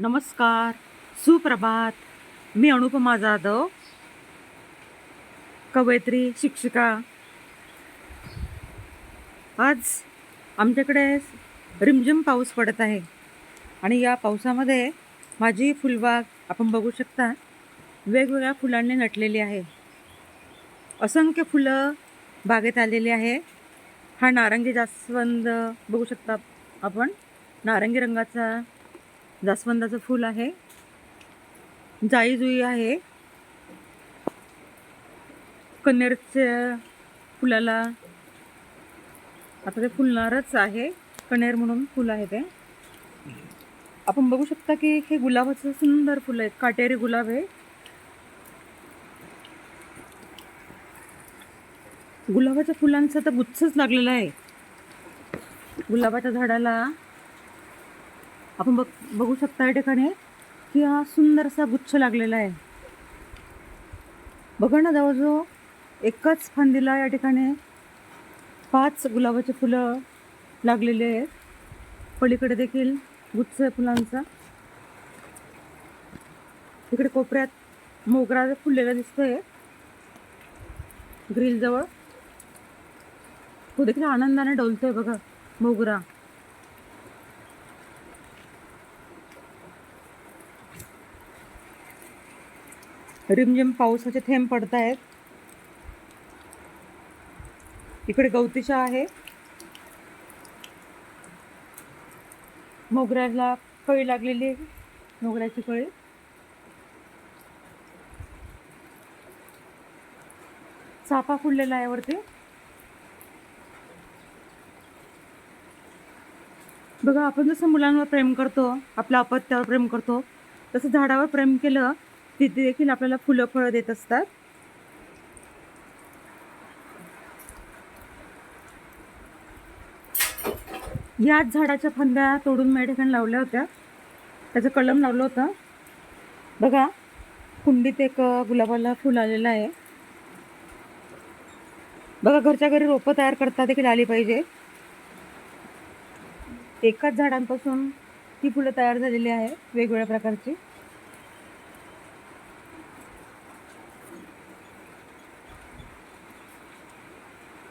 नमस्कार. सुप्रभात. मी अनुपमा जाधव कवयित्री शिक्षिका. आज आमच्याकडे रिमझिम पाऊस पडत आहे आणि या पावसामध्ये माझी फुलबाग आपण बघू शकता वेगवेगळ्या फुलांनी नटलेली आहे. असंख्य फुलं बागेत आलेली आहे. हा नारंगी जास्वंद बघू शकता आपण. नारंगी रंगाचा जास्वंदाचं फूल आहे. जाई जुई आहे. कन्नेरच्या फुलाला आता ते फुलणारच आहे. कण्हेर म्हणून फुल आहे ते. आपण बघू शकता की हे गुलाबाचं सुंदर फुलं आहेत काटेरी गुलाब आहे. गुलाबाच्या फुलांचा तर गुच्छच लागलेला आहे. गुलाबाच्या झाडाला आपण बघ बघू शकता या ठिकाणी की हा सुंदरसा गुच्छ लागलेला आहे. बघा ना जवळजवळ एकाच फांदीला या ठिकाणी पाच गुलाबाची फुलं लागलेली आहेत. पलीकडे देखील गुच्छ आहे फुलांचा. इकडे कोपऱ्यात मोगरा फुललेला दिसतोय. ग्रिलजवळ तो देखील आनंदाने डोलतोय बघा मोगरा. रिमझिम पावसाचे थेंब पडत आहेत इकडे गवतीशा आहे. मोगऱ्याला कळी लागलेली आहे. मोगऱ्याची कळी चाफा फुललेला आहे वरती. बघा आपण जसं मुलांवर प्रेम करतो आपल्या अपत्यावर प्रेम करतो तसं झाडावर प्रेम केलं तिथे देखील आपल्याला फुलं फळं देत असतात. याच झाडाच्या फांद्या तोडून माझ्या ठिकाणी लावल्या होत्या. त्याचं कलम लावलं होतं. बघा कुंडीत एक गुलाबाला फुल आलेलं आहे. बघा घरच्या घरी रोपं तयार करता देखील आली पाहिजे. एकाच झाडांपासून ती फुलं तयार झालेली आहे वेगवेगळ्या प्रकारची.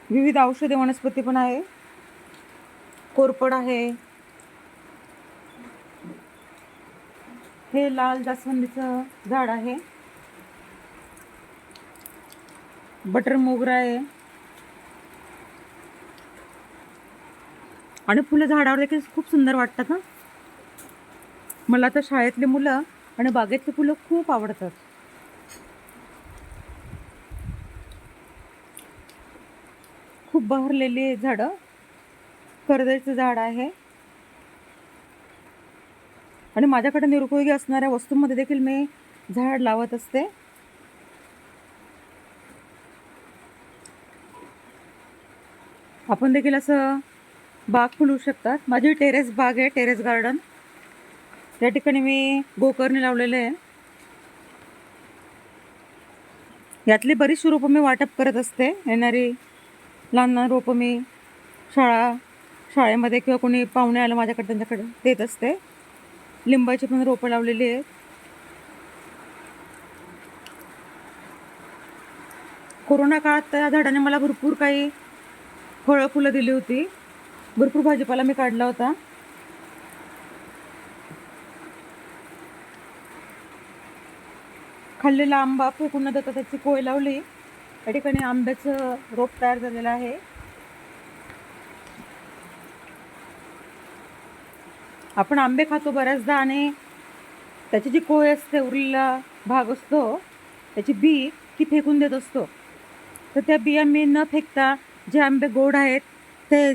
विविध औषधी वनस्पती पण आहे. कोरपड आहे. हे लाल जास्वंदीचं झाड आहे. बटर मोगरा आहे. आणि फुलं झाडावर देखील खूप सुंदर वाटतात ना मला तर शाळेतली मुलं आणि बागेतली फुलं खूप आवडतात. बहरलेली आहे झाडं. करदळीचं झाड आहे. आणि माझ्याकडे निरुपयोगी असणाऱ्या वस्तूंमध्ये देखील मी झाड लावत असते. आपण देखील असं बाग फुलवू शकतात. माझी टेरेस बाग आहे टेरेस गार्डन. त्या ठिकाणी मी गोकर्णी लावलेले आहे. यातली बरीचशी रोपं मी वाटप करत असते. येणारी लहान लहान रोपं मी शाळा शाळेमध्ये किंवा कोणी पाहुणे आलं माझ्याकडे त्यांच्याकडे देत असते. लिंबाची पण रोपं लावलेली आहेत. कोरोना काळात त्या झाडाने मला भरपूर काही फळं फुलं दिली होती. भरपूर भाजीपाला मी काढला होता. खाल्लेला आंबा फेकून न देता त्याची कोय लावली. या ठिकाणी आंब्याचं रोप तयार झालेलं आहे. आपण आंबे खातो बऱ्याचदा आणि त्याची जी कोय असते उरलेला भाग असतो त्याची बी ती फेकून देत असतो. तर त्या बिया मी न फेकता जे आंबे गोड आहेत ते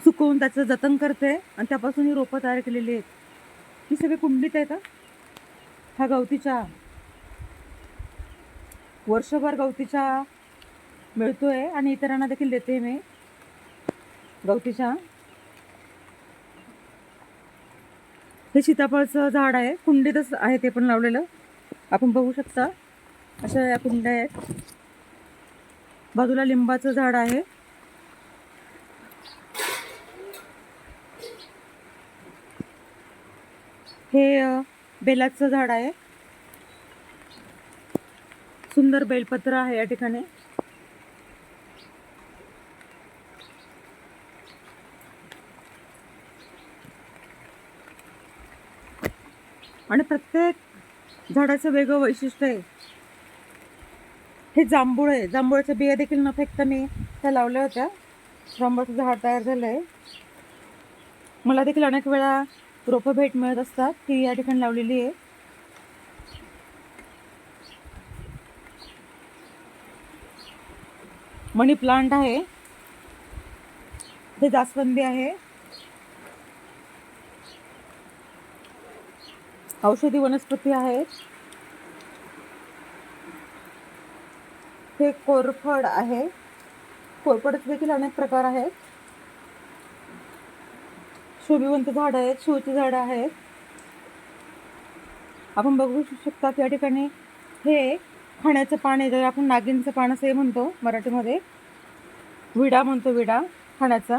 सुकवून त्याचं जतन करते आणि त्यापासून ही रोपं तयार केलेली आहेत. ही सगळी कुंडीत आहेत हा. हा गवती चहा वर्षभर गवती चहा मिळतोय आणि इतरांना देखील देते मी गवती चहा हे सीताफळचं झाड आहे कुंडीतच आहे ते पण लावलेलं. आपण बघू शकता अशा या कुंड्या आहेत. बाजूला लिंबाचं झाड आहे. हे बेलाचं झाड आहे. सुंदर बेलपत्र आहे या ठिकाणी. आणि प्रत्येक झाडाचं वेगळं वैशिष्ट्य आहे. हे जांभूळ आहे. जांभूळाच्या बिया देखील न फेकता मी त्या लावल्या होत्या. जांभूळचं झाड तयार झालं आहे मला देखील अनेक वेळा रोपं भेट मिळत असतात. ती या ठिकाणी लावलेली आहे. मनी प्लांट आहे. हे जास्वंदी आहे. औषधी वनस्पती आहेत. हे कोरफड आहे. कोरफडचे देखील अनेक प्रकार आहेत. शोभिवंत झाड आहेत शोची झाडं आहेत. आपण बघू शकता या ठिकाणी हे खाण्याचं पान आहे आपण नागिनचं पान असंही म्हणतो मराठीमध्ये विडा म्हणतो विडा खाण्याचा.